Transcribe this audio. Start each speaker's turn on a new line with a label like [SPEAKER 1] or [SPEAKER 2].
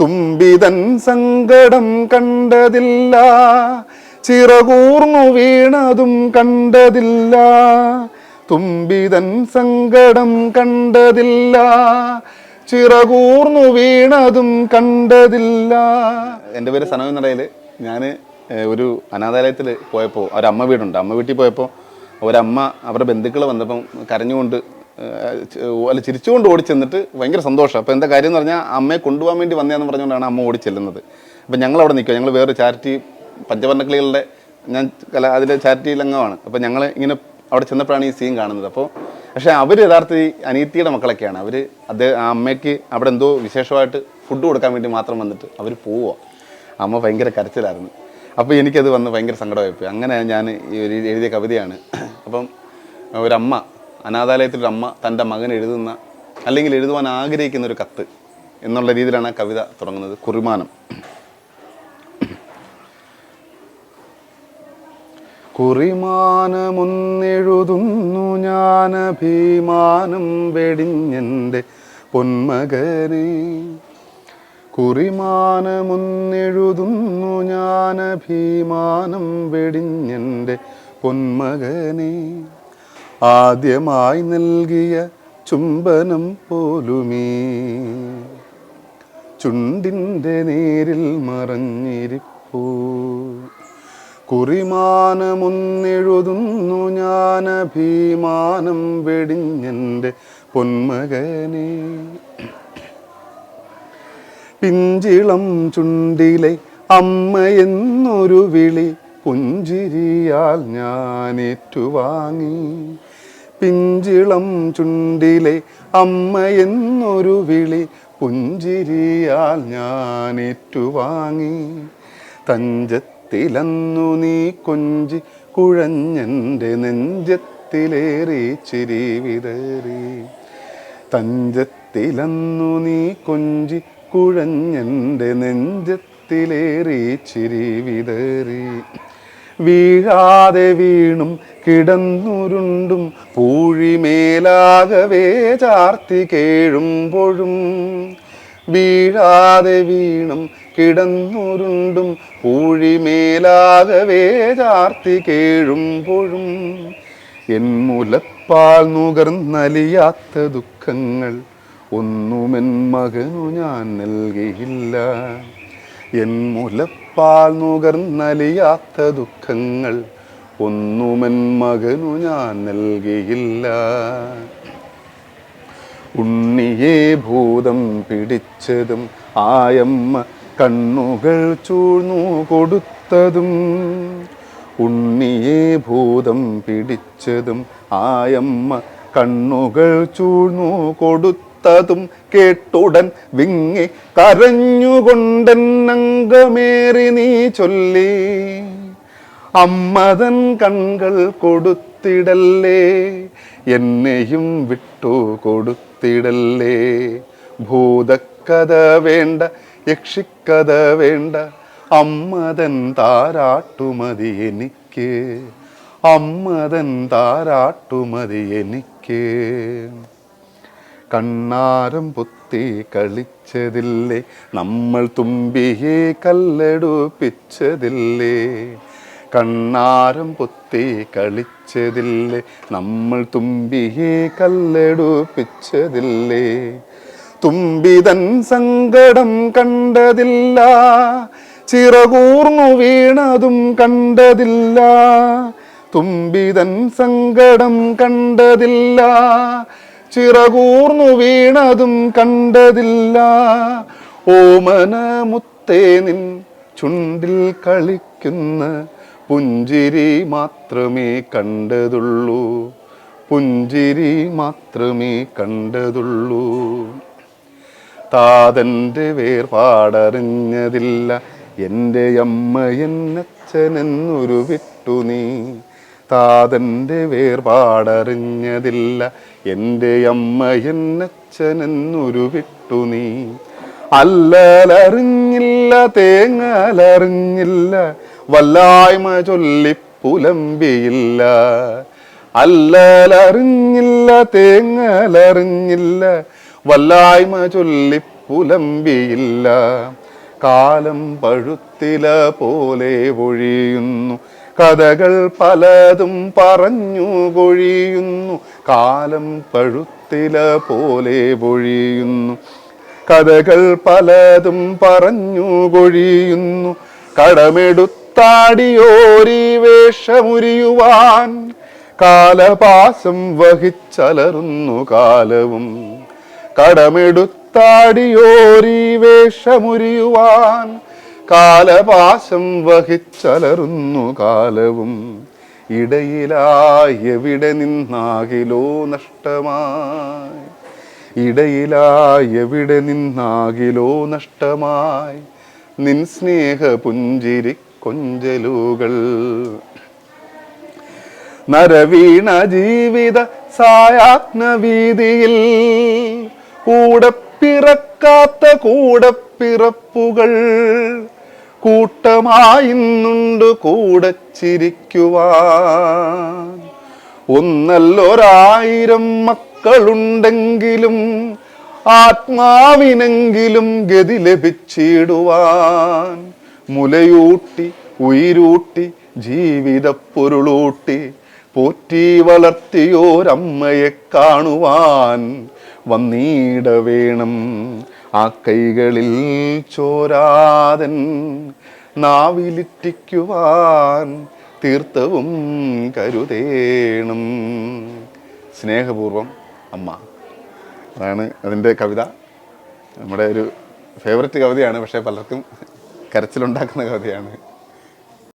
[SPEAKER 1] തുമ്പിതൻ സങ്കടം കണ്ടതില്ല ചിറകൂർന്നു വീണതും കണ്ടതില്ല. തുമ്പിതൻ സങ്കടം കണ്ടതില്ല ചിറകൂർന്നു വീണതും കണ്ടതില്ല. എന്റെ പേര് സനവ് നടയിൽ ഞാൻ ഒരു അനാഥാലയത്തിൽ പോയപ്പോൾ ഒരു അമ്മ വീടുണ്ട്. അമ്മ വീട്ടിൽ പോയപ്പോൾ ഒരമ്മ അവരുടെ ബന്ധുക്കൾ വന്നപ്പം കരഞ്ഞുകൊണ്ട് അല്ല ചിരിച്ചുകൊണ്ട് ഓടി ചെന്നിട്ട് ഭയങ്കര സന്തോഷം. അപ്പോൾ എന്താ കാര്യം എന്ന് പറഞ്ഞാൽ അമ്മയെ കൊണ്ടുപോകാൻ വേണ്ടി വന്നതെന്ന് പറഞ്ഞുകൊണ്ടാണ് അമ്മ ഓടി ചെല്ലുന്നത് അപ്പം ഞങ്ങൾ അവിടെ നിൽക്കുക. ഞങ്ങൾ വേറൊരു ചാരിറ്റി പഞ്ചവർണക്കിളികളുടെ ഞാൻ കല അതിലെ ചാരിറ്റി അംഗമാണ്. അപ്പോൾ ഞങ്ങൾ ഇങ്ങനെ അവിടെ ചെന്നപ്പോഴാണ് ഈ സീൻ കാണുന്നത്. അപ്പോൾ പക്ഷേ അവർ യഥാർത്ഥ ഈ അനീത്തിയുടെ മക്കളൊക്കെയാണ്. അവർ അത് ആ അമ്മയ്ക്ക് അവിടെ എന്തോ വിശേഷമായിട്ട് ഫുഡ് കൊടുക്കാൻ വേണ്ടി മാത്രം വന്നിട്ട് അവർ പോവുക. അമ്മ ഭയങ്കര കരച്ചിലായിരുന്നു. അപ്പോൾ എനിക്കത് വന്ന് ഭയങ്കര സങ്കടമായിപ്പോയി. അങ്ങനെ ഞാൻ ഈ ഒരു എഴുതിയ കവിതയാണ്. അപ്പം ഒരമ്മ അനാഥാലയത്തിലൊരു അമ്മ തന്റെ മകൻ എഴുതുന്ന അല്ലെങ്കിൽ എഴുതുവാൻ ആഗ്രഹിക്കുന്ന ഒരു കത്ത് എന്നുള്ള രീതിയിലാണ് ആ കവിത തുടങ്ങുന്നത്. കുറിമാനം. കുറിമാനമൊന്നെഴുതുന്നു ഞാൻ അഭിമാനം വെടിഞ്ഞെന്റെ പൊന്മകനെ. കുറിമാനമൊന്നെഴുതുന്നു ഞാൻ അഭിമാനം വെടിഞ്ഞെന്റെ പൊന്മകനെ. ആദ്യമായി നൽകിയ ചുംബനം പോലുമീ. ചുണ്ടിന്റെ നേരിൽ മറഞ്ഞിരിപ്പൂ. കുറിമാനമൊന്നെഴുതുന്നു ഞാൻ അഭിമാനം വെടിഞ്ഞെന്റെ പൊന്മകനെ. പിഞ്ചിളം ചുണ്ടിലെ അമ്മയെന്നൊരു വിളി പുഞ്ചിരിയാൽ ഞാൻ ഏറ്റുവാങ്ങി പിഞ്ചിളം ചുണ്ടിലെ അമ്മയെന്നൊരു വിളി പുഞ്ചിരിയാൽ ഞാൻ ഏറ്റുവാങ്ങി തഞ്ചത്തിലന്നു നീ കൊഞ്ചി കുഴഞ്ഞെന്റെ നെഞ്ചത്തിലേറി ചിരി വിതറി. തഞ്ചത്തിലന്നു നീ കൊഞ്ചി കുഴഞ്ഞെന്റെ നെഞ്ചത്തിലേറി ചിരി വിതറി. വീഴാതെ വീണും കിടന്നുരുണ്ടും പൂഴിമേലാകവേ ചാർത്തി കേഴുമ്പോഴും. വീഴാതെ വീണും കിടന്നുരുണ്ടും പൂഴിമേലാകവേ ചാർത്തി കേഴുമ്പോഴും. എൻ മുലപ്പാൽ നുകർന്നലിയാത്ത ദുഃഖങ്ങൾ ഒന്നുമെൻ മകനു ഞാൻ നൽകിയില്ല. എൻ മുലപ്പാൽ നുകർന്നലിയാത്ത ദുഃഖങ്ങൾ ഒന്നുമെൻ മകനു ഞാൻ നൽകിയില്ല. ഉണ്ണിയെ ഭൂതം പിടിച്ചതും ആയമ്മ കണ്ണുകൾ ചൂഴ്ന്നു കൊടുത്തതും ഉണ്ണിയെ ഭൂതം പിടിച്ചതും ആയമ്മ കണ്ണുകൾ ചൂഴ്ന്നു കൊടുത്തതും കേട്ടുടൻ വിങ്ങി കരഞ്ഞുകൊണ്ടെന്നങ്കമേറി നീ ചൊല്ലി. അമ്മതൻ കൺകൾ കൊടുത്തിടല്ലേ എന്നെയും വിട്ടു കൊടുത്തിടല്ലേ. ഭൂതക്കഥ വേണ്ട യക്ഷിക്കഥ വേണ്ട അമ്മതൻ താരാട്ടുമതി എനിക്ക്. അമ്മതൻ താരാട്ടുമതി എനിക്ക്. കണ്ണാരം പൊത്തി കളിച്ചതില്ലേ? നമ്മൾ തുമ്പിയെ കല്ലെടുപ്പിച്ചതില്ലേ? കണ്ണാരം പൊത്തി കളിച്ചതില്ലേ? നമ്മൾ തുമ്പിയെ കല്ലെടുപ്പിച്ചതില്ലേ? തുമ്പിതൻ സങ്കടം കണ്ടതില്ല ചിറകൂർന്നു വീണതും കണ്ടതില്ല. തുമ്പിതൻ സങ്കടം കണ്ടതില്ല ചിറകൂർന്നു വീണതും കണ്ടതില്ല. ഓമന നിൻ ചുണ്ടിൽ കളിക്കുന്ന പുഞ്ചിരി മാത്രമേ കണ്ടതുള്ളൂ. പുഞ്ചിരി മാത്രമേ കണ്ടതുള്ളൂ. താതന്റെ വേർപാടറിഞ്ഞതില്ല. എന്റെ അമ്മ എന്നച്ഛനെന്നൊരു വിട്ടു നീ. താതന്റെ വേർപാടറിഞ്ഞതില്ല. എന്റെ അമ്മ എന്നച്ഛനെന്നൊരു വിട്ടു നീ. അല്ലലറിഞ്ഞില്ല തേങ്ങലറിഞ്ഞില്ല വല്ലായ്മ ചൊല്ലിപ്പുലമ്പിയില്ല അല്ലലറിഞ്ഞില്ല തേങ്ങലറിഞ്ഞില്ല വല്ലായ്മ ചൊല്ലിപ്പുലമ്പിയില്ല കാലം പഴുത്തില പോലെ പൊഴിയുന്നു കഥകൾ പലതും പറഞ്ഞു കൊഴിയുന്നു. കാലം പഴുത്തില പോലെ പൊഴിയുന്നു. കഥകൾ പലതും പറഞ്ഞു കൊഴിയുന്നു. കടമെടുത്താടിയോരി വേഷമുരിയുവാൻ കാലപാസം വഹിച്ചലറുന്നു കാലവും. കടമെടുത്താടിയോരി വേഷമുരിയുവാൻ കാലപാശം വഹിച്ചലറുന്നു കാലവും. ഇടയിലായി എവിടെ നിന്നാകിലോ നഷ്ടമായി? ഇടയിലായി എവിടെ നിന്നാകിലോ നഷ്ടമായി? നിൻ സ്നേഹ പുഞ്ചിരി കൊഞ്ചലുകൾ. നരവീണ ജീവിത സായാജ്ഞവീതിയിൽ കൂടെ പിറക്കാത്ത കൂടപ്പിറപ്പുകൾ. കൂട്ടമായിന്നുണ്ട് കൂടെ ചിരിക്കുവാൻ ഒന്നല്ലൊരായിരം മക്കളുണ്ടെങ്കിലും ആത്മാവിനെങ്കിലും ഗതി ലഭിച്ചിടുവാൻ. മുലയൂട്ടി ഉയിരൂട്ടി ജീവിത പൊരുളൂട്ടി പോറ്റി വളർത്തിയോരമ്മയെ കാണുവാൻ വന്നീട വേണം ആ കൈകളിൽ ചോരാതൻ നാവിലിറ്റിക്കുവാൻ തീർത്ഥവും കരുതേണം. സ്നേഹപൂർവം അമ്മ. അതാണ് അതിന്റെ കവിത. നമ്മുടെ ഒരു ഫേവററ്റ് കവിതയാണ് പക്ഷേ പലർക്കും കരച്ചിലുണ്ടാക്കുന്ന കവിതയാണ്.